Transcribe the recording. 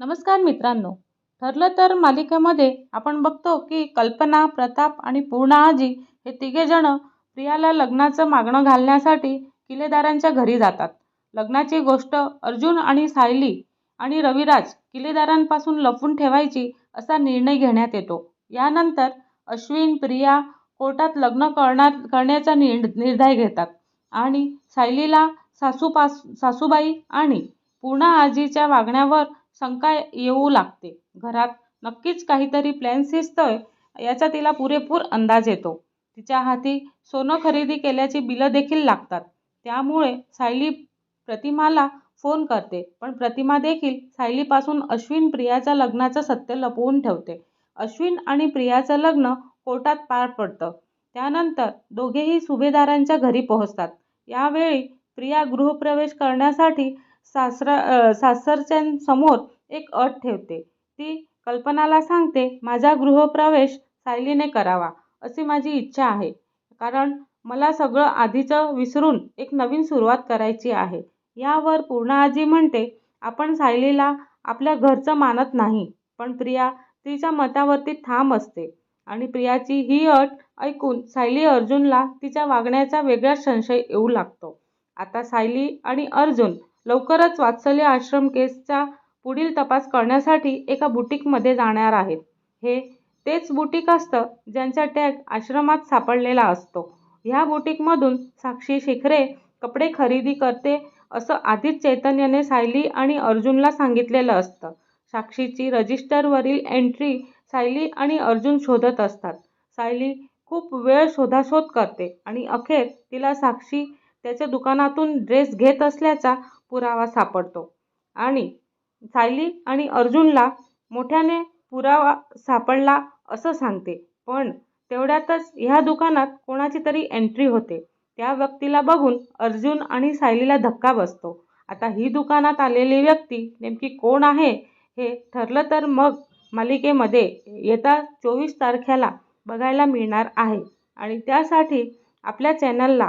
नमस्कार मित्रांनो. ठरलं तर मालिकेमध्ये आपण बघतो की कल्पना प्रताप आणि पूर्णा आजी हे तिघेजण प्रियाला लग्नाचं मागणं घालण्यासाठी किल्लेदारांच्या घरी जातात. लग्नाची गोष्ट अर्जुन आणि सायली आणि रविराज किल्लेदारांपासून लपवून ठेवायची असा निर्णय घेण्यात येतो. यानंतर अश्विन प्रिया कोर्टात लग्न करणार करण्याचा निर् निर्णय घेतात आणि सायलीला सासूपास सासूबाई आणि पूर्णा आजीच्या वागण्यावर शंका येऊ लागते. घरात नक्कीच काहीतरी प्लॅन शिजतोय याचा तिला पुरेपूर अंदाज येतो. तिच्या हाती सोनं खरेदी केल्याची बिलं देखील लागतात. त्यामुळे सायली प्रतिमाला फोन करते पण प्रतिमा देखील सायलीपासून अश्विन प्रियाच्या लग्नाचं सत्य लपवून ठेवते. अश्विन आणि प्रियाचं लग्न कोर्टात पार पडतं. त्यानंतर दोघेही सुभेदारांच्या घरी पोहोचतात. यावेळी प्रिया गृहप्रवेश करण्यासाठी सासरा सासरच्यांसमोर एक अट ठेवते. ती कल्पनाला सांगते माझा गृहप्रवेश सायलीने करावा अशी माझी इच्छा आहे. कारण मला सगळं आधीचं विसरून एक नवीन सुरुवात करायची आहे. यावर पूर्णा आजी म्हणते आपण सायलीला आपल्या घरचं मानत नाही पण प्रिया तिच्या मतावरती ठाम असते. आणि प्रियाची ही अट ऐकून सायली अर्जुनला तिच्या वागण्याचा वेगळाच संशय येऊ लागतो. आता सायली आणि अर्जुन लवकरच वात्सल्य आश्रम केसचा पुढील तपास करण्यासाठी एका बुटीकमध्ये जाणार आहेत. हे तेच बुटीक असतं ज्यांचा टॅग आश्रमात सापडलेला असतो. ह्या बुटीकमधून साक्षी शिखरे कपडे खरेदी करते असं आधीच चैतन्यने सायली आणि अर्जुनला सांगितलेलं असतं. साक्षीची रजिस्टरवरील एंट्री सायली आणि अर्जुन शोधत असतात. सायली खूप वेळ शोधाशोध करते आणि अखेर तिला साक्षी त्याच्या दुकानातून ड्रेस घेत असल्याचा पुरावा सापडतो. आणि सायली आणि अर्जुनला मोठ्याने पुरावा सापडला असं सांगते. पण तेवढ्यातच ह्या दुकानात कोणाची तरी एंट्री होते. त्या व्यक्तीला बघून अर्जुन आणि सायलीला धक्का बसतो. आता ही दुकानात आलेली व्यक्ती नेमकी कोण आहे हे ठरलं तर मग मालिकेमध्ये येत्या चोवीस तारखेला बघायला मिळणार आहे. आणि त्यासाठी आपल्या चॅनलला